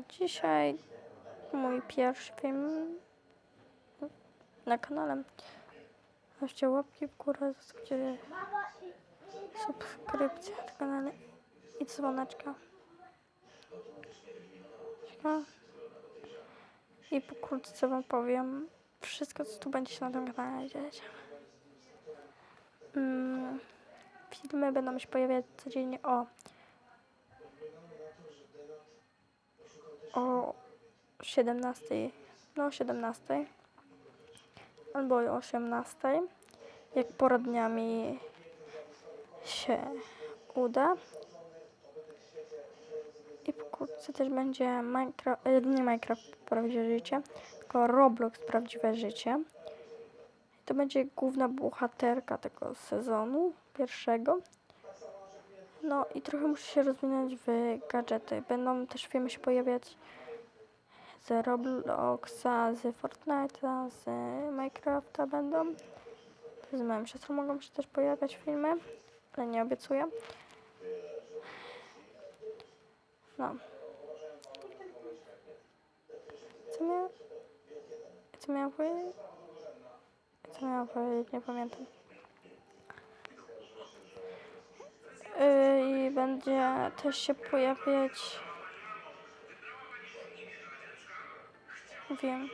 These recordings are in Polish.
Dzisiaj mój pierwszy film na kanale. Zostawcie łapki w górę, zostawcie subskrypcję na kanale i dzwoneczka. I pokrótce wam powiem wszystko, co tu będzie się na tym kanale dziać. Mm, filmy będą się pojawiać codziennie o o 17, no o 17 albo o 18, jak pora dnia mi się uda. I pokrótce też będzie Minecraft, nie Minecraft prawdziwe życie, tylko Roblox prawdziwe życie. To będzie główna bohaterka tego sezonu pierwszego. No i trochę muszę się rozwinąć w gadżety. Będą też filmy się pojawiać z Robloxa, z Fortnite'a, z Minecrafta będą. Z moją siostrą mogą się też pojawiać filmy, ale nie obiecuję. No. Co miał... Co miałam powiedzieć? Co miałam powiedzieć? Nie pamiętam. Yy, Będzie też się pojawiać. Wiem.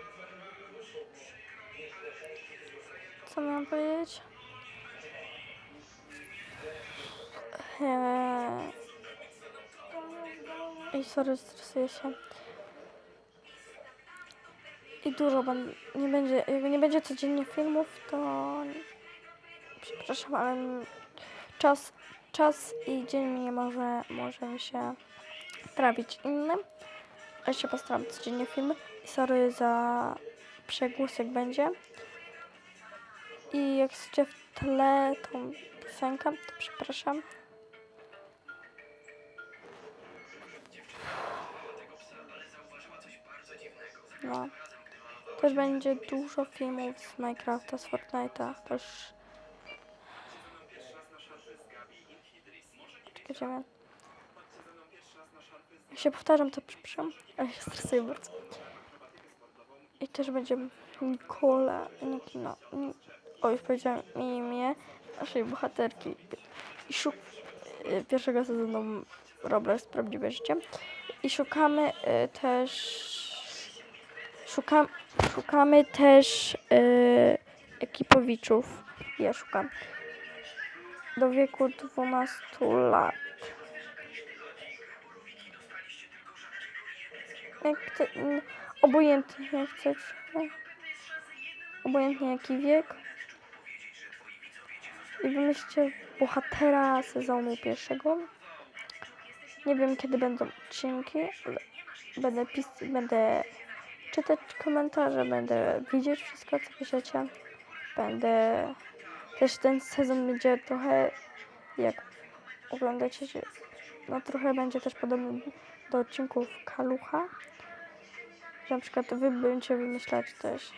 Co miałam powiedzieć? Eee... I sorry, stresuję się. I dużo będę, nie będzie, jak nie będzie codziennie filmów, to przepraszam, ale czas, czas i dzień mi nie może, może się trafić innym. Ja się postaram codziennie filmy. I sorry za przegłos, jak będzie. I jak słyszę w tle tą piosenkę, to przepraszam. No. Też będzie dużo filmów z Minecrafta, z Fortnite'a. Też. Mnie. Jak się powtarzam, to przepraszam, ale się stresuję bardzo. I też będzie Nikola, Nikino. Ni- O, już powiedziałam imię naszej bohaterki. I szuk y, pierwszego sezonu Roblox Prawdziwe Życie. I szukamy y, też Szukam, szukamy też y, ekipowiczów. Ja szukam. Do wieku 12 lat. Jak chce, obojętnie jak chcecie. Obojętnie jaki wiek. I wymyślcie bohatera sezonu pierwszego. Nie wiem kiedy będą odcinki, ale będę pis- będę czytać komentarze, będę widzieć wszystko, co piszecie. Będę... Też ten sezon będzie trochę, jak oglądacie, no trochę będzie też podobny do odcinków Kalucha. Że na przykład wy będziecie wymyślać też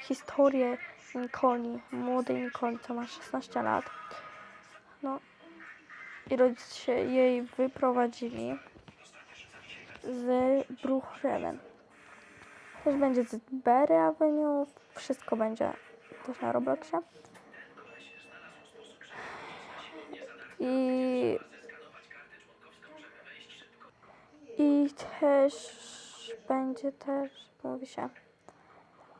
historię Nikoli, młodej Nikoli, co ma 16 lat. No i rodzice jej wyprowadzili z Bruchhaven. Też będzie z Berry Avenue, wszystko będzie też na Robloxie. I też będzie też, mówi się,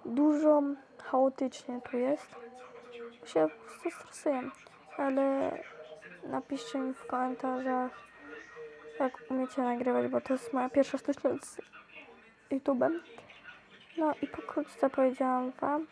dużo chaotycznie tu jest. Się po prostu stresuję, ale napiszcie mi w komentarzach, jak umiecie nagrywać, bo to jest moja pierwsza styczność z YouTube'em. No i pokrótce powiedziałam Wam,